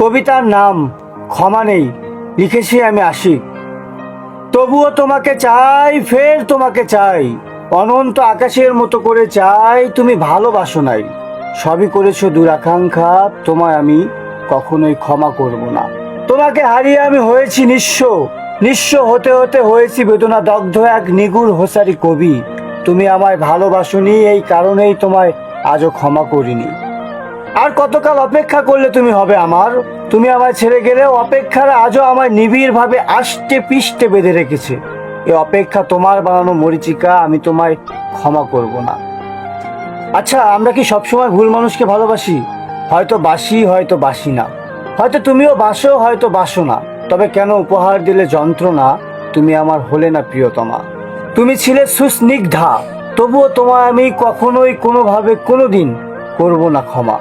কবিতার নাম ক্ষমা নেই, লিখেছি আমি আশিক। তবুও তোমাকে চাই, ফের তোমাকে চাই, অনন্ত আকাশের মতো করে চাই, তুমি ভালোবাসো নাই। সবই করেছ দুরাকাঙ্ক্ষা তোমায় আমি কখনোই ক্ষমা করব না। তোমাকে হারিয়ে আমি হয়েছি নিঃস্ব নিঃস্ব হতে হতে হয়েছি বেদনা দগ্ধ এক নিগুড় হোসারি কবি। তুমি আমায় ভালোবাসোনি, এই কারণেই তোমায় আজও ক্ষমা করিনি। আর কতকাল অপেক্ষা করলে তুমি হবে আমার? তুমি আমায় ছেড়ে গেলেও অপেক্ষার আজও আমায় নিবিড় ভাবে আষ্টে পিষ্টে বেঁধে রেখেছে। এ অপেক্ষা তোমার বানানো মরিচিকা, আমি তোমায় ক্ষমা করব না। আচ্ছা আমরা কি সবসময় ভুল মানুষকে ভালোবাসি? হয়তো বাসি হয়তো বাসি না। হয়তো তুমিও বাসো, হয়তো বাসো না। তবে কেন উপহার দিলে যন্ত্রণা? তুমি আমার হলে না প্রিয়তমা। তুমি ছিলে সুস্নিগ্ধা। তবুও তোমায় আমি কখনোই কোনোভাবে কোনোদিন করব না ক্ষমা।